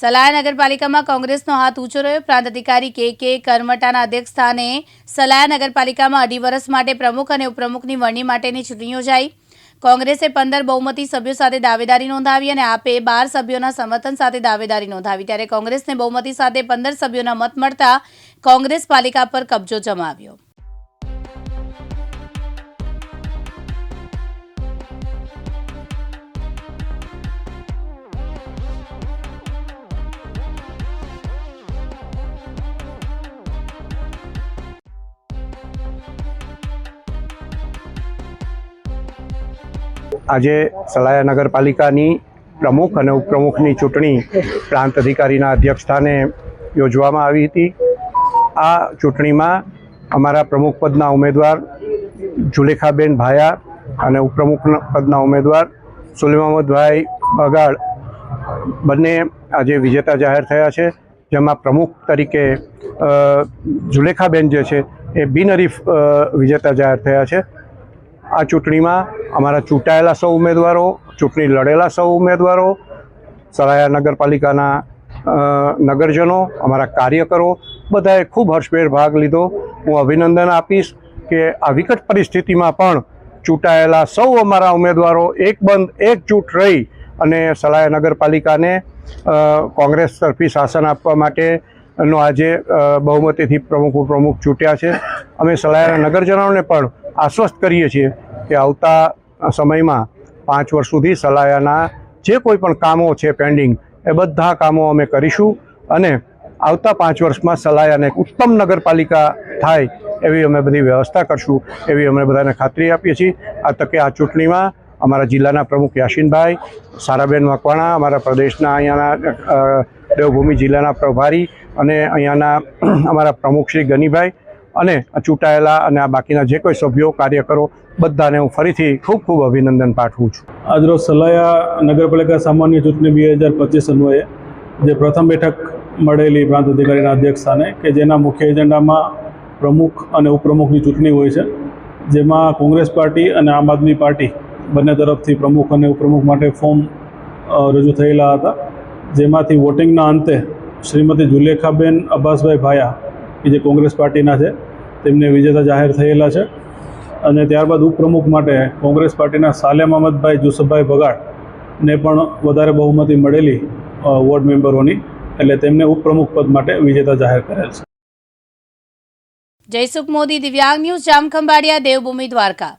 સલાયા નગરપાલિકામાં કોંગ્રેસનો હાથ ઊંચો રહ્યો. પ્રાંત અધિકારી કે કે કરમટાના અધ્યક્ષસ્થાને સલાયા નગરપાલિકામાં અઢી વર્ષ માટે પ્રમુખ અને ઉપપ્રમુખની વરણી માટેની ચૂંટણી યોજાઈ. કોંગ્રેસે પંદર બહુમતી સભ્યો સાથે દાવેદારી નોંધાવી અને આપે બાર સભ્યોના સમર્થન સાથે દાવેદારી નોંધાવી. ત્યારે કોંગ્રેસને બહુમતી સાથે પંદર સભ્યોના મત મળતા કોંગ્રેસ પાલિકા પર કબજો જમાવ્યો. આજે સલાયા નગરપાલિકાની પ્રમુખ અને ઉપપ્રમુખની ચૂંટણી પ્રાંત અધિકારીના અધ્યક્ષસ્થાને યોજવામાં આવી હતી. આ ચૂંટણીમાં અમારા પ્રમુખ પદના ઉમેદવાર જુલેખાબેન ભાયા અને ઉપપ્રમુખ પદના ઉમેદવાર સુલેમામદભાઈ બગાડ બંને આજે વિજેતા જાહેર થયા છે. જેમાં પ્રમુખ તરીકે જુલેખાબેન જે છે એ બિનહરીફ વિજેતા જાહેર થયા છે. આ ચૂંટણીમાં અમારા ચૂંટાયેલા સૌ ઉમેદવારો, ચૂંટણી લડેલા સૌ ઉમેદવારો, સરાયા નગરપાલિકાના નગરજનો, અમારા કાર્યકરો બધાએ ખૂબ હર્ષભેર ભાગ લીધો. હું અભિનંદન આપીશ કે આ વિકટ પરિસ્થિતિમાં પણ ચૂંટાયેલા સૌ અમારા ઉમેદવારો એક બંધ એકજૂટ રહી અને સલાયા નગરપાલિકાને કોંગ્રેસ તરફી શાસન આપવા માટે નો આજે બહુમતીથી પ્રમુખ, ઉપપ્રમુખ ચૂંટ્યા છે. અમે સલાયાના નગરજનોને પણ આશ્વસ્ત કરીએ છીએ. કે આવતા સમયમાં પાંચ વર્ષ સુધી સલાયાના જે કોઈ પણ કામો છે પેન્ડિંગ એ બધા કામો અમે કરીશું અને આવતા પાંચ વર્ષમાં સલાયાને ઉત્તમ નગરપાલિકા થાય એવી અમે બધી વ્યવસ્થા કરશું, એવી અમે બધાને ખાતરી આપીએ છીએ. આ તકે આ ચૂંટણીમાં અમારા જિલ્લાના પ્રમુખ યાસીનભાઈ, સારાબેન મકવાણા, અમારા પ્રદેશના અહીંયાના દેવભૂમિ જિલ્લાના પ્રભારી અને અહીંયાના અમારા પ્રમુખ શ્રી ગનીભાઈ અને ચૂંટાયેલા અને આ બાકીના જે કોઈ સભ્યો, કાર્યકરો, બધાને હું ફરીથી ખૂબ ખૂબ અભિનંદન પાઠવું છું. આજરોજ સલાયા નગરપાલિકા સામાન્ય ચૂંટણી બે હજાર પચીસ અન્વયે જે પ્રથમ બેઠક મળેલી પ્રાંત અધિકારીના અધ્યક્ષ સ્થાને કે જેના મુખ્ય એજન્ડામાં પ્રમુખ અને ઉપપ્રમુખની ચૂંટણી હોય છે, જેમાં કોંગ્રેસ પાર્ટી અને આમ આદમી પાર્ટી બંને તરફથી પ્રમુખ અને ઉપપ્રમુખ માટે ફોર્મ રજૂ થયેલા હતા. જેમાંથી વોટિંગના અંતે શ્રીમતી જુલેખાબેન અબ્બાસભાઈ ભાયા કે જે કોંગ્રેસ પાર્ટીના છે, તેમને વિજેતા જાહેર થયેલા છે. અને ત્યારબાદ ઉપપ્રમુખ માટે કોંગ્રેસ પાર્ટીના સાલેમ અહમદભાઈ જુસફભાઈ બગાડને પણ વધારે બહુમતી મળેલી વોર્ડ મેમ્બરોની. એટલે તેમને ઉપપ્રમુખ પદ માટે વિજેતા જાહેર કરેલ છે. જયસુખ મોદી, દિવ્યાંગ ન્યૂઝ, જામખંભાળિયા, દેવભૂમિ દ્વારકા.